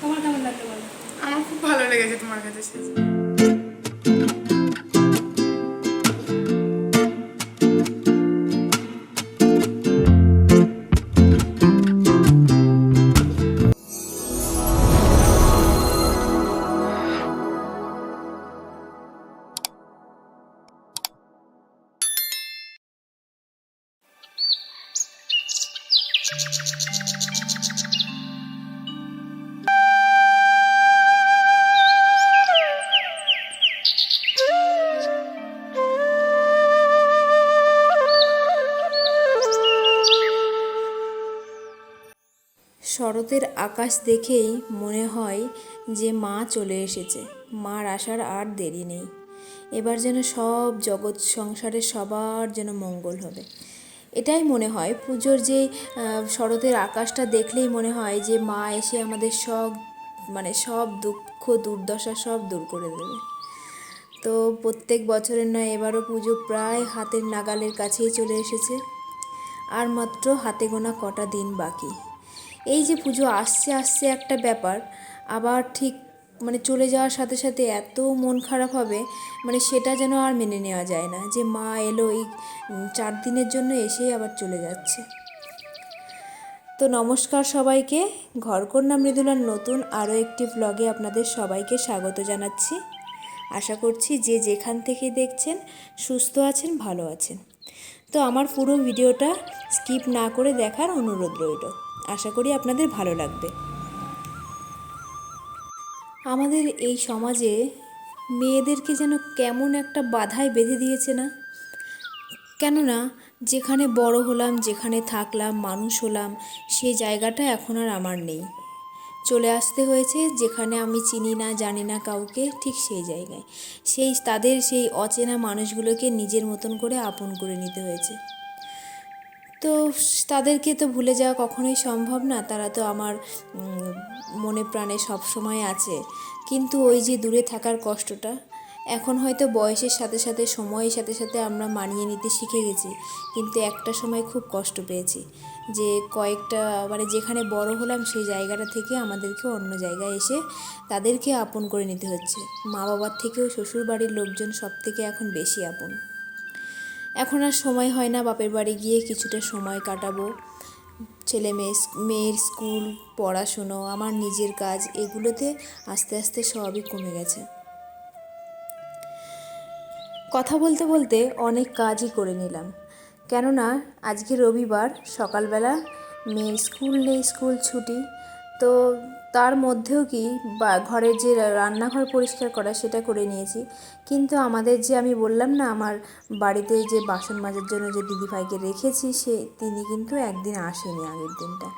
তোমার কেমন লাগল বলো? আমার খুব ভালো লেগেছে তোমার কাছে সেজে শরতের আকাশ দেখেই মনে হয় যে মা চলে এসেছে। মার আসার আর দেরি নেই। এবার যেন সব জগৎ সংসারের সবার যেন মঙ্গল হবে। এটাই মনে হয়। পুজোর যে শরতের আকাশটা দেখলেই মনে হয় যে মা এসে আমাদের সব মানে সব দুঃখ, দুর্দশা সব দূর করে দেবে। তো প্রত্যেক বছরের নয়, এবারও পুজো প্রায় হাতের নাগালের কাছেই চলে এসেছে। আর মাত্র হাতে গোনা কটা দিন বাকি। এই যে পুজো আসছে আসছে একটা ব্যাপার। আবার ঠিক মানে চলে যাওয়ার সাথে সাথে এত মন খারাপ হবে মানে সেটা যেন আর মেনে নেওয়া যায় না যে মা এলো এই চার দিনের জন্য এসেই আবার চলে যাচ্ছে। তো নমস্কার সবাইকে। ঘরকন্যা মৃদুলার নতুন আরও একটি ব্লগে আপনাদের সবাইকে স্বাগত জানাচ্ছি। আশা করছি যে যেখান থেকে দেখছেন, সুস্থ আছেন, ভালো আছেন। তো আমার পুরো ভিডিওটা স্কিপ না করে দেখার অনুরোধ রইল। আশা করি আপনাদের ভালো লাগবে। আমাদের এই সমাজে মেয়েদেরকে যেন কেমন একটা বাধায় বেঁধে দিয়েছে না? কেননা, যেখানে বড় হলাম, যেখানে থাকলাম, মানুষ হলাম সেই জায়গাটা এখন আর আমার নেই। চলে আসতে হয়েছে, যেখানে আমি চিনি না, জানি না কাউকে, ঠিক সেই জায়গায়। সেই তাদের সেই অচেনা মানুষগুলোকে নিজের মতন করে আপন করে নিতে হয়েছে। তো তাদেরকে তো ভুলে যাওয়া কখনোই সম্ভব না। তারা তো আমার মনে প্রাণে সব সময় আছে। কিন্তু ওই যে দূরে থাকার কষ্টটা, এখন হয়তো বয়সের সাথে সাথে, সময়ের সাথে সাথে আমরা মানিয়ে নিতে শিখে গেছি। কিন্তু একটা সময় খুব কষ্ট পেয়েছি যে কয়েকটা মানে যেখানে বড় হলাম সেই জায়গাটা থেকে আমাদেরকে অন্য জায়গায় এসে তাদেরকে আপন করে নিতে হচ্ছে। মা বাবার থেকেও শ্বশুর বাড়ির লোকজন সব থেকে এখন বেশি আপন। এখন আর সময় হয় না বাপের বাড়ি গিয়ে কিছুটা সময় কাটাবো। ছেলে মেয়ে মেয়ের স্কুল, পড়াশুনো, আমার নিজের কাজ, এগুলোতে আস্তে আস্তে সবই কমে গেছে। কথা বলতে বলতে অনেক কাজই করে নিলাম। কেননা আজকে রবিবার, সকালবেলা মেয়ের স্কুল নেই, স্কুল ছুটি, তো তার মধ্যেও কি বা ঘরের যে রান্নাঘর পরিষ্কার করা সেটা করে নিয়েছি। কিন্তু আমাদের যে আমি বললাম না, আমার বাড়িতে যে বাসন মাজার জন্য যে দিদিভাইকে রেখেছি, সে, তিনি কিন্তু একদিন আসেনি আগের দিনটা।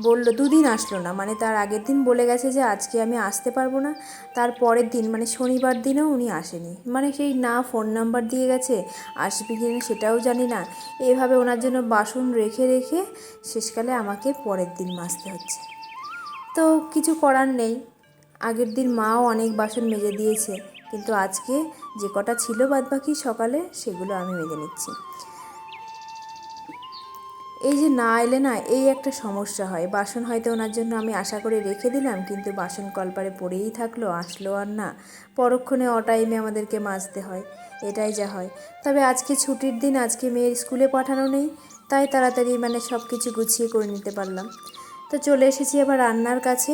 বলল, দুদিন আসলো না মানে তার আগের দিন বলে গেছে যে আজকে আমি আসতে পারব না, তার পরের দিন মানে শনিবার দিনেও উনি আসেনি। মানে সেই না ফোন নাম্বার দিয়ে গেছে, আসবে কি না সেটাও জানি না। এভাবে ওনার জন্য বাসন রেখে রেখে শেষকালে আমাকে পরের দিন মাজতে হচ্ছে। তো কিছু করার নেই। আগের দিন মাও অনেক বাসন মেজে দিয়েছে, কিন্তু আজকে যে কটা ছিল বাদবাকি সকালে সেগুলো আমি মেজে নিচ্ছি। এই যে না এলে না এই একটা সমস্যা হয়। বাসন হয়তো ওনার জন্য আমি আশা করে রেখে দিলাম, কিন্তু বাসন কলপারে পড়েই থাকল, আসলো আর না। পরক্ষণে অটাইমে আমাদেরকে মাজতে হয়, এটাই যা হয়। তবে আজকে ছুটির দিন, আজকে মেয়ের স্কুলে পাঠানো নেই, তাই তাড়াতাড়ি মানে সব কিছু গুছিয়ে করে নিতে পারলাম। তো চলে এসেছি আবার রান্নার কাছে।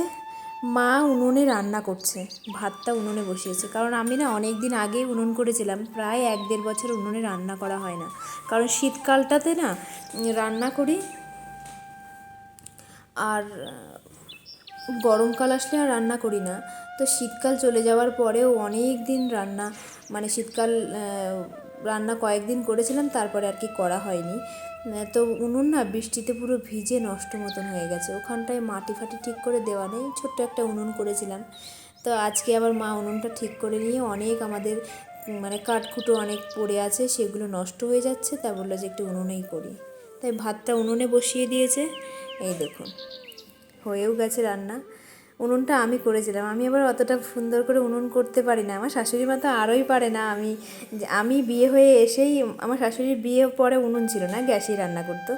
মা উনুনে রান্না করছে, ভাতটা উনুনে বসিয়েছে। কারণ আমি না অনেক দিন আগেই উনুন করেছিলাম, প্রায় এক দেড় বছর উনুনে রান্না করা হয় না। কারণ শীতকালটাতে না রান্না করি, আর গরমকাল আসলে আর রান্না করি না। তো শীতকাল চলে যাওয়ার পরেও অনেক দিন রান্না মানে শীতকাল রান্না কয়েকদিন করেছিলাম, তারপরে আর কি করা হয়নি। তো উনুন না, বৃষ্টিতে পুরো ভিজে নষ্ট মতন হয়ে গেছে। ওখানটায় মাটি ফাটি ঠিক করে দেওয়া নেই, ছোট্ট একটা উনুন করেছিলাম। তো আজকে আবার মা উনুনটা ঠিক করে নিয়ে অনেক আমাদের মানে কাঠকুটো অনেক পড়ে আছে, সেগুলো নষ্ট হয়ে যাচ্ছে, তা বলল যে একটু উনুনেই করি। তাই ভাতটা উনুনে বসিয়ে দিয়েছে, এই দেখুন, হয়েও গেছে রান্না। উনুনটা আমি করেছিলাম। আমি আবার অতটা সুন্দর করে উনুন করতে পারি না। আমার শাশুড়ি মা তো আরোই পারে না। আমি আমি বিয়ে হয়ে এসেই আমার শাশুড়ির বিয়ে পরে উনুন ছিল না, গ্যাসেই রান্না করতো।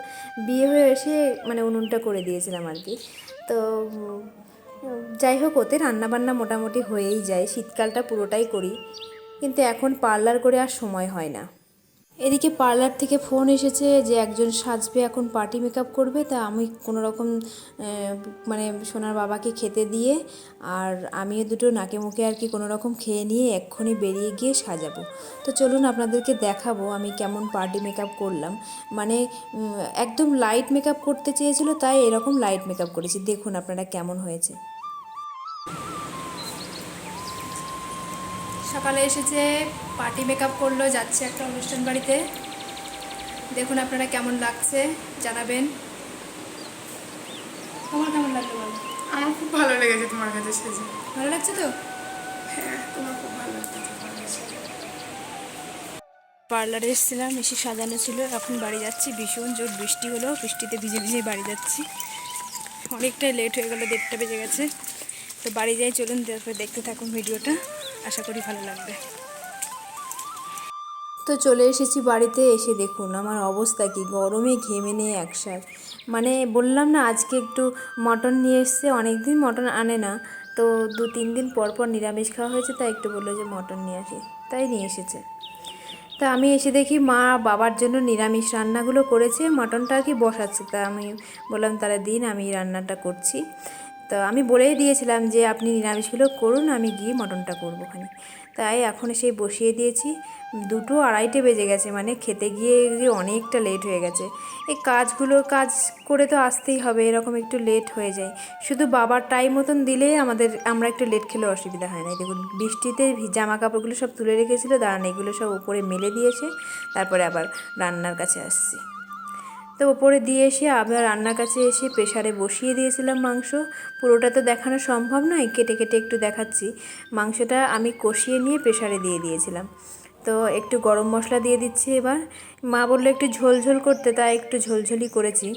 বিয়ে হয়ে এসে মানে উনুনটা করে দিয়েছিলাম আর কি। তো যাই হোক, ওতে রান্নাবান্না মোটামুটি হয়েই যায়। শীতকালটা পুরোটাই করি। কিন্তু এখন পার্লার করে আর সময় হয় না। এদিকে পার্লার থেকে ফোন এসেছে যে একজন সাজবে এখন পার্টি মেকআপ করবে, তা আমি কোনো রকম মানে সোনার বাবাকে খেতে দিয়ে আর আমিও দুটো নাকে মুখে আর কি কোনো রকম খেয়ে নিয়ে এক্ষুনি বেরিয়ে গিয়ে সাজাবো। তো চলুন আপনাদেরকে দেখাবো আমি কেমন পার্টি মেকআপ করলাম। মানে একদম লাইট মেকআপ করতে চেয়েছিল, তাই এরকম লাইট মেকআপ করেছি। দেখুন আপনারা কেমন হয়েছে। সকালে এসেছে পার্টি মেকআপ করল যাচ্ছে একটা অনুষ্ঠান বাড়িতে। দেখুন আপনারা কেমন লাগছে জানাবেন। তোমার কেমন লাগল বলো? আমার খুব ভালো লেগেছে তোমার কাছে সেজে। ভালো লাগছে তো? হ্যাঁ তোমার খুব ভালো লাগছে পার্লারে এসেছিলাম এসে সাজানো ছিল এখন বাড়ি যাচ্ছি ভীষণ জোর বৃষ্টি হলো বৃষ্টিতে ভিজে ভিজে বাড়ি যাচ্ছি। অনেকটাই লেট হয়ে গেলো দেড়টা বেজে গেছে। তো বাড়ি যাই চলুন তারপরে দেখতে থাকুন ভিডিওটা। আশা করি ভালো লাগবে। তো চলে এসেছি বাড়িতে, এসে দেখুন আমার অবস্থা কি, গরমে ঘেমে নিয়ে একসাথ মানে বললাম না, আজকে একটু মটন নিয়ে এসছে অনেক দিন মটন আনে না। তো দু তিন দিন পর পর নিরামিষ খাওয়া হয়েছে, তাই একটু বলল যে মটন নিয়ে আসি, তাই নিয়ে এসেছে। তা আমি এসে দেখি মা বাবার জন্য নিরামিষ রান্নাগুলো করেছে, মটনটা আর কি বসাচ্ছে। তা আমি বললাম, তাহলে দিন, আমি রান্নাটা করছি। তো আমি বলেই দিয়েছিলাম যে, আপনি নিরামিষগুলো করুন, আমি গিয়ে মটনটা করব ওখানে। তাই এখন সেই বসিয়ে দিয়েছি। দুটো আড়াইটে বেজে গেছে মানে খেতে গিয়ে যে অনেকটা লেট হয়ে গেছে। এই কাজগুলো কাজ করে তো আসতেই হবে, এরকম একটু লেট হয়ে যায়। শুধু বাবার টাইম মতন দিলেই আমাদের, আমরা একটু লেট খেলে অসুবিধা হয় না। দেখুন, বৃষ্টিতে জামা কাপড়গুলো সব তুলে রেখেছিল, দাঁড়ান এগুলো সব উপরে মেলে দিয়েছে, তারপরে আবার রান্নার কাছে আসছি। তো ওপরে দিয়ে এসে আবার রান্নার কাছে এসে প্রেশারে বসিয়ে দিয়েছিলাম মাংস। পুরোটা তো দেখানো সম্ভব নয়, কেটে কেটে একটু দেখাচ্ছি। মাংসটা আমি কষিয়ে নিয়ে প্রেশারে দিয়ে দিয়েছিলাম। তো একটু গরম মশলা দিয়ে দিচ্ছি এবার। মা বলল একটু ঝোল ঝোল করতে, তাই একটু ঝোলঝোলই করেছি।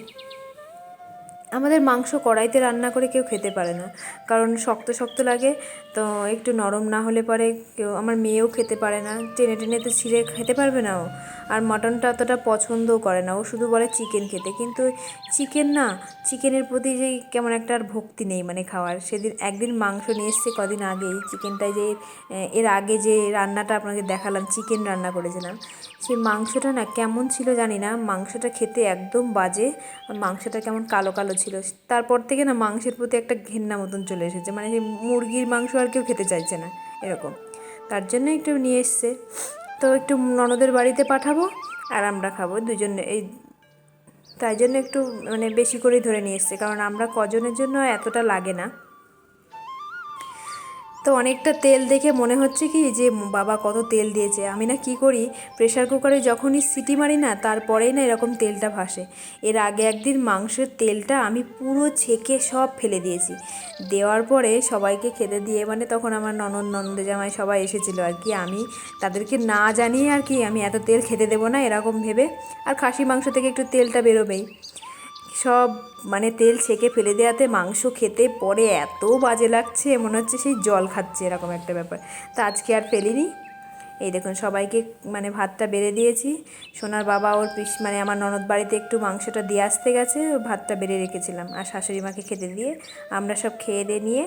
আমাদের মাংস কড়াইতে রান্না করে কেউ খেতে পারে না, কারণ শক্ত শক্ত লাগে। তো একটু নরম না হলে পরে কেউ, আমার মেয়েও খেতে পারে না। টেনে টেনে তো ছিঁড়ে খেতে পারবে না ও। আর মটনটা অতটা পছন্দও করে না। ও শুধু বলে চিকেন খেতে। কিন্তু চিকেন না, চিকেনের প্রতি যে কেমন একটা আর ভক্তি নেই মানে খাওয়ার। সেদিন একদিন মাংস নিয়ে এসছে কদিন আগেই চিকেনটাই যে এর আগে যে রান্নাটা আপনাকে দেখালাম, চিকেন রান্না করেছিলাম। সেই মাংসটা না কেমন ছিল জানি না। মাংসটা খেতে একদম বাজে। আর মাংসটা কেমন কালো কালো ছিল। তারপর থেকে না মাংসের প্রতি একটা ঘেন্না মতন চলে এসেছে। মানে মুরগির মাংস আর কেউ খেতে চাইছে না, এরকম। তার জন্য একটু নিয়ে এসছে। তো একটু ননদের বাড়িতে পাঠাবো আর আমরা খাব দুজন, এই তাই জন্য একটু মানে বেশি করেই ধরে নিয়ে এসছে। কারণ আমরা কজনের জন্য এতটা লাগে না। তো অনেকটা তেল দেখে মনে হচ্ছে কি যে, বাবা কত তেল দিয়েছে। আমি না কি করি প্রেশার কুকারে যখনই সিটি মারি না, তারপরেই না এরকম তেলটা ভাসে। এর আগে একদিন মাংসের তেলটা আমি পুরো ছেঁকে সব ফেলে দিয়েছি। দেওয়ার পরে সবাইকে খেতে দিয়ে মানে তখন আমার ননদ ননদ জামাই সবাই এসেছিল আর কি। আমি তাদেরকে না জানিয়ে আর কি আমি এত তেল খেতে দেবো না এরকম ভেবে। আর খাসি মাংস থেকে একটু তেলটা বেরোবেই। সব মানে তেল ছেঁকে ফেলে দেওয়াতে মাংস খেতে পরে এত বাজে লাগছে, মনে হচ্ছে সেই জল খাচ্ছে এরকম একটা ব্যাপার। তা আজকে আর ফেলিনি। এই দেখুন, সবাইকে মানে ভাতটা বেড়ে দিয়েছি। সোনার বাবা ওর পিস মানে আমার ননদ বাড়িতে একটু মাংসটা দিয়ে আসতে গেছে, ভাতটা বেড়ে রেখেছিলাম আর শাশুড়ি মাকে খেতে দিয়ে। আমরা সব খেয়ে দিয়ে নিয়ে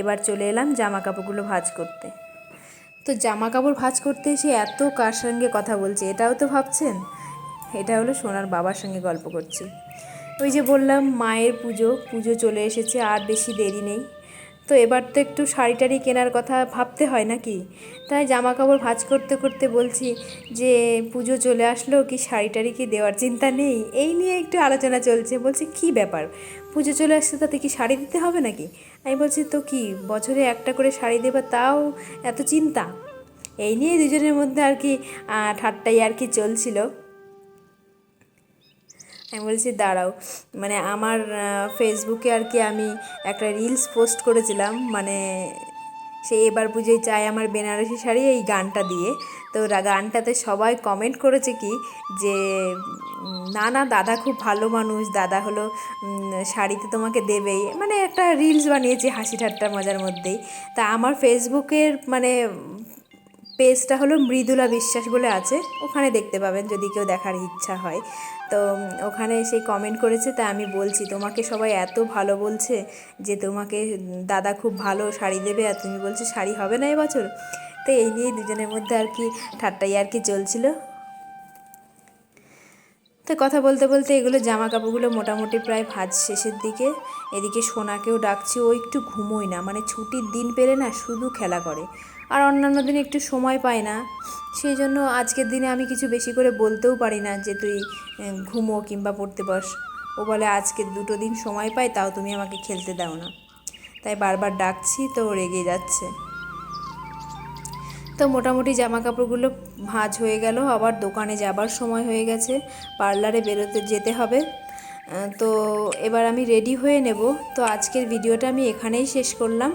এবার চলে এলাম জামা কাপড়গুলো ভাজ করতে। তো জামা কাপড় ভাজ করতে এসে এত কার সঙ্গে কথা বলছে, এটাও তো ভাবছেন? এটা হলো সোনার বাবার সঙ্গে গল্প করছি। ওই যে বললাম, মায়ের পুজো পুজো চলে এসেছে, আর বেশি দেরি নেই। তো এবার তো একটু শাড়ি টাড়ি কেনার কথা ভাবতে হয় নাকি? তাই জামা কাপড় ভাঁজ করতে করতে বলছি যে, পুজো চলে আসলো, কি শাড়ি টাড়ি কি দেওয়ার চিন্তা নেই? এই নিয়ে একটু আলোচনা চলছে। বলছে, কি ব্যাপার? পুজো চলে আসছে, তাতে কি শাড়ি দিতে হবে নাকি? আমি বলছি, তো কি, বছরে একটা করে শাড়ি দেবা তাও এত চিন্তা? এই নিয়ে দুজনের মধ্যে আর কি ঠাট্টাই আর কি চলছিল। আমি বলছি, দাঁড়াও। মানে আমার ফেসবুকে আর কি আমি একটা রিলস পোস্ট করেছিলাম মানে সে এবার পুজোয় চাই আমার বেনারসি শাড়ি এই গানটা দিয়ে। তো গানটাতে সবাই কমেন্ট করেছে কি যে না না, দাদা খুব ভালো মানুষ, দাদা হলো শাড়িতে তোমাকে দেবেই। মানে একটা রিলস বানিয়েছি হাসি ঠাট্টা মজার মধ্যেই। তা আমার ফেসবুকের মানে পেজটা হলো মৃদুলা বিশ্বাস বলে আছে, ওখানে দেখতে পাবেন যদি কেউ দেখার ইচ্ছা হয়। তো ওখানে সেই কমেন্ট করেছে, তা আমি বলছি, তোমাকে সবাই এত ভালো বলছে যে তোমাকে দাদা খুব ভালো শাড়ি দেবে আর তুমি বলছো শাড়ি হবে না এবছর? তো এই নিয়ে দুজনের মধ্যে আর কি ঠাট্টাই আর কি চলছিল। তো কথা বলতে বলতে এগুলো জামা কাপড়গুলো মোটামুটি প্রায় ভাজ শেষের দিকে। এদিকে সোনাকেও ডাকছি, ও একটু ঘুমোয় না মানে ছুটির দিন পেলে না শুধু খেলা করে। আর অন্যান্য দিনে একটু সময় পায় না। সেই জন্য আজকের দিনে আমি কিছু বেশি করে বলতেও পারি না যে তুই ঘুমো কিংবা পড়তে বস। ও বলে, আজকে দুটো দিন সময় পাই, তাও তুমি আমাকে খেলতে দাও না। তাই বারবার ডাকছি, তো রেগে যাচ্ছে। তো মোটামুটি জামা কাপড়গুলো ভাঁজ হয়ে গেল। আবার দোকানে যাবার সময় হয়ে গেছে। পার্লারে বেরোতে যেতে হবে। তো এবার আমি রেডি হয়ে নেব। তো আজকের ভিডিওটা আমি এখানেই শেষ করলাম।